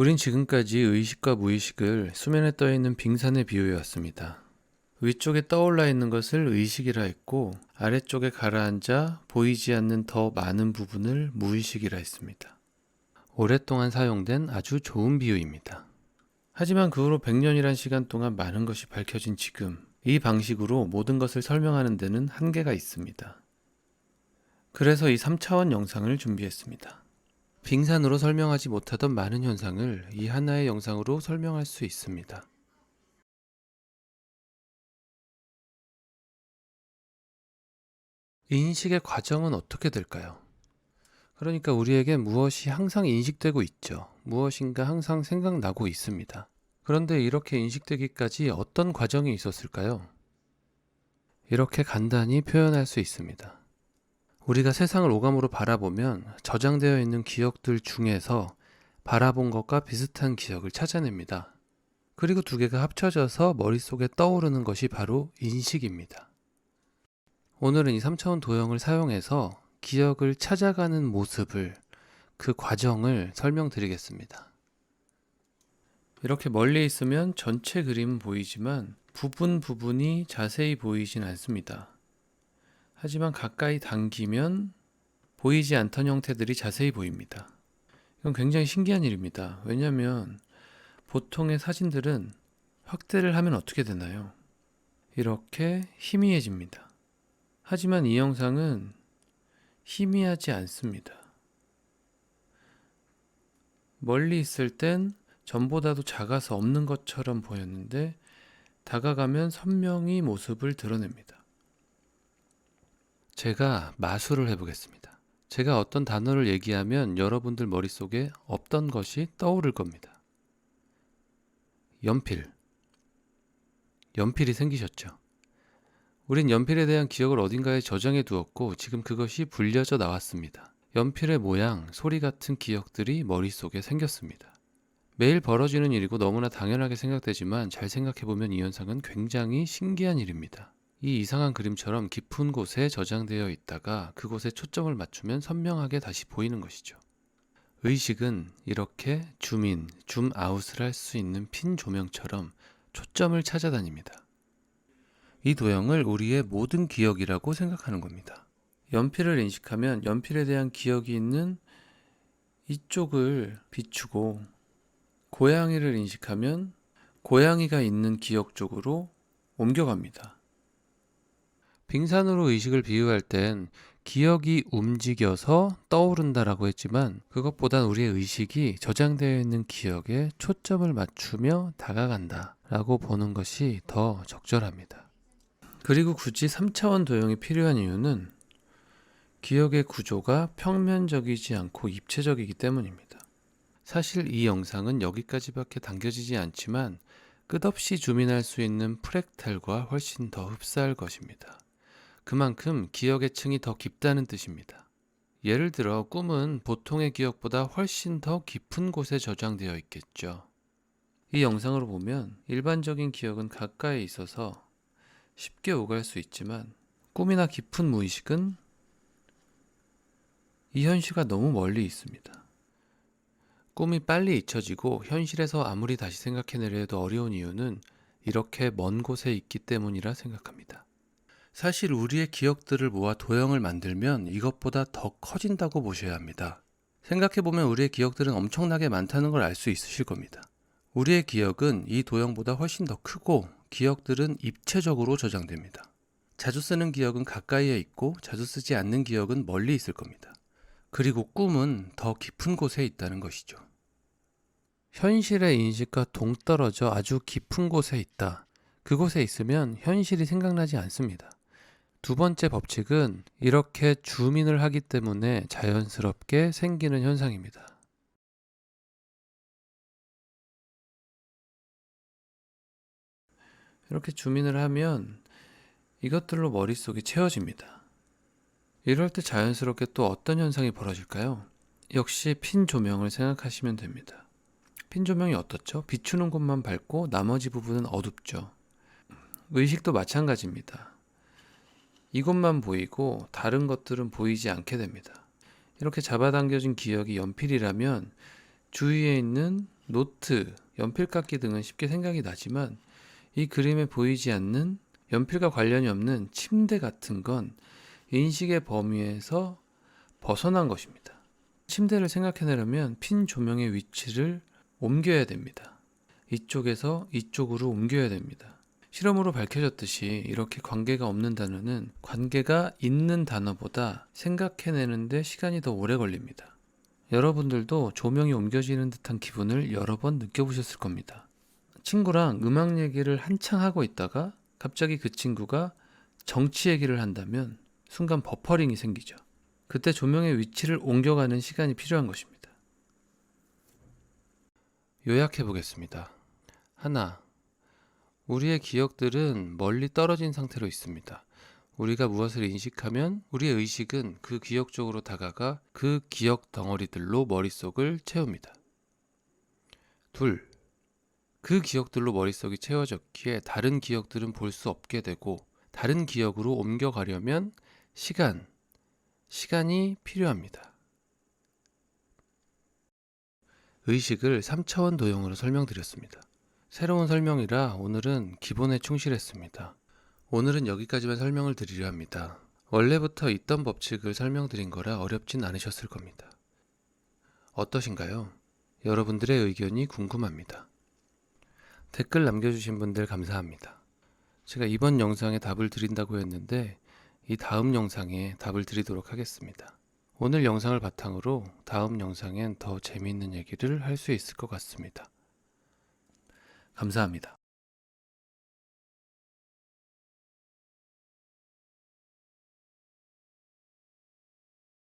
우린 지금까지 의식과 무의식을 수면에 떠 있는 빙산에 비유해 왔습니다. 위쪽에 떠올라 있는 것을 의식이라 했고 아래쪽에 가라앉아 보이지 않는 더 많은 부분을 무의식이라 했습니다. 오랫동안 사용된 아주 좋은 비유입니다. 하지만 그 후로 100년이란 시간 동안 많은 것이 밝혀진 지금 이 방식으로 모든 것을 설명하는 데는 한계가 있습니다. 그래서 이 3차원 영상을 준비했습니다. 빙산으로 설명하지 못하던 많은 현상을 이 하나의 영상으로 설명할 수 있습니다. 인식의 과정은 어떻게 될까요? 그러니까 우리에게 무엇이 항상 인식되고 있죠. 무엇인가 항상 생각나고 있습니다. 그런데 이렇게 인식되기까지 어떤 과정이 있었을까요? 이렇게 간단히 표현할 수 있습니다. 우리가 세상을 오감으로 바라보면 저장되어 있는 기억들 중에서 바라본 것과 비슷한 기억을 찾아냅니다. 그리고 두 개가 합쳐져서 머릿속에 떠오르는 것이 바로 인식입니다. 오늘은 이 3차원 도형을 사용해서 기억을 찾아가는 모습을 그 과정을 설명드리겠습니다. 이렇게 멀리 있으면 전체 그림은 보이지만 부분 부분이 자세히 보이진 않습니다. 하지만 가까이 당기면 보이지 않던 형태들이 자세히 보입니다. 이건 굉장히 신기한 일입니다. 왜냐하면 보통의 사진들은 확대를 하면 어떻게 되나요? 이렇게 희미해집니다. 하지만 이 영상은 희미하지 않습니다. 멀리 있을 땐 전보다도 작아서 없는 것처럼 보였는데 다가가면 선명히 모습을 드러냅니다. 제가 마술을 해보겠습니다. 제가 어떤 단어를 얘기하면 여러분들 머릿속에 없던 것이 떠오를 겁니다. 연필. 연필이 생기셨죠? 우린 연필에 대한 기억을 어딘가에 저장해 두었고 지금 그것이 불려져 나왔습니다. 연필의 모양, 소리 같은 기억들이 머릿속에 생겼습니다. 매일 벌어지는 일이고 너무나 당연하게 생각되지만 잘 생각해보면 이 현상은 굉장히 신기한 일입니다. 이 이상한 그림처럼 깊은 곳에 저장되어 있다가 그곳에 초점을 맞추면 선명하게 다시 보이는 것이죠. 의식은 이렇게 줌인, 줌아웃을 할 수 있는 핀 조명처럼 초점을 찾아다닙니다. 이 도형을 우리의 모든 기억이라고 생각하는 겁니다. 연필을 인식하면 연필에 대한 기억이 있는 이쪽을 비추고 고양이를 인식하면 고양이가 있는 기억 쪽으로 옮겨갑니다. 빙산으로 의식을 비유할 땐 기억이 움직여서 떠오른다라고 했지만 그것보단 우리의 의식이 저장되어 있는 기억에 초점을 맞추며 다가간다라고 보는 것이 더 적절합니다. 그리고 굳이 3차원 도형이 필요한 이유는 기억의 구조가 평면적이지 않고 입체적이기 때문입니다. 사실 이 영상은 여기까지밖에 당겨지지 않지만 끝없이 주민할 수 있는 프랙탈과 훨씬 더 흡사할 것입니다. 그만큼 기억의 층이 더 깊다는 뜻입니다. 예를 들어 꿈은 보통의 기억보다 훨씬 더 깊은 곳에 저장되어 있겠죠. 이 영상으로 보면 일반적인 기억은 가까이 있어서 쉽게 오갈 수 있지만 꿈이나 깊은 무의식은 이 현실과 너무 멀리 있습니다. 꿈이 빨리 잊혀지고 현실에서 아무리 다시 생각해내려 해도 어려운 이유는 이렇게 먼 곳에 있기 때문이라 생각합니다. 사실 우리의 기억들을 모아 도형을 만들면 이것보다 더 커진다고 보셔야 합니다. 생각해보면 우리의 기억들은 엄청나게 많다는 걸 알 수 있으실 겁니다. 우리의 기억은 이 도형보다 훨씬 더 크고 기억들은 입체적으로 저장됩니다. 자주 쓰는 기억은 가까이에 있고 자주 쓰지 않는 기억은 멀리 있을 겁니다. 그리고 꿈은 더 깊은 곳에 있다는 것이죠. 현실의 인식과 동떨어져 아주 깊은 곳에 있다. 그곳에 있으면 현실이 생각나지 않습니다. 두 번째 법칙은 이렇게 주민을 하기 때문에 자연스럽게 생기는 현상입니다. 이렇게 주민을 하면 이것들로 머릿속이 채워집니다. 이럴 때 자연스럽게 또 어떤 현상이 벌어질까요? 역시 핀 조명을 생각하시면 됩니다. 핀 조명이 어떻죠? 비추는 곳만 밝고 나머지 부분은 어둡죠. 의식도 마찬가지입니다. 이곳만 보이고 다른 것들은 보이지 않게 됩니다. 이렇게 잡아당겨진 기억이 연필이라면 주위에 있는 노트, 연필깎이 등은 쉽게 생각이 나지만 이 그림에 보이지 않는 연필과 관련이 없는 침대 같은 건 인식의 범위에서 벗어난 것입니다. 침대를 생각해내려면 핀 조명의 위치를 옮겨야 됩니다. 이쪽에서 이쪽으로 옮겨야 됩니다. 실험으로 밝혀졌듯이 이렇게 관계가 없는 단어는 관계가 있는 단어보다 생각해내는데 시간이 더 오래 걸립니다. 여러분들도 조명이 옮겨지는 듯한 기분을 여러 번 느껴보셨을 겁니다. 친구랑 음악 얘기를 한창 하고 있다가 갑자기 그 친구가 정치 얘기를 한다면 순간 버퍼링이 생기죠. 그때 조명의 위치를 옮겨가는 시간이 필요한 것입니다. 요약해 보겠습니다. 하나, 우리의 기억들은 멀리 떨어진 상태로 있습니다. 우리가 무엇을 인식하면 우리의 의식은 그 기억 쪽으로 다가가 그 기억 덩어리들로 머릿속을 채웁니다. 둘, 그 기억들로 머릿속이 채워졌기에 다른 기억들은 볼 수 없게 되고 다른 기억으로 옮겨가려면 시간, 시간이 필요합니다. 의식을 3차원 도형으로 설명드렸습니다. 새로운 설명이라 오늘은 기본에 충실했습니다. 오늘은 여기까지만 설명을 드리려 합니다. 원래부터 있던 법칙을 설명드린 거라 어렵진 않으셨을 겁니다. 어떠신가요? 여러분들의 의견이 궁금합니다. 댓글 남겨주신 분들 감사합니다. 제가 이번 영상에 답을 드린다고 했는데 이 다음 영상에 답을 드리도록 하겠습니다. 오늘 영상을 바탕으로 다음 영상엔 더 재미있는 얘기를 할 수 있을 것 같습니다. 감사합니다.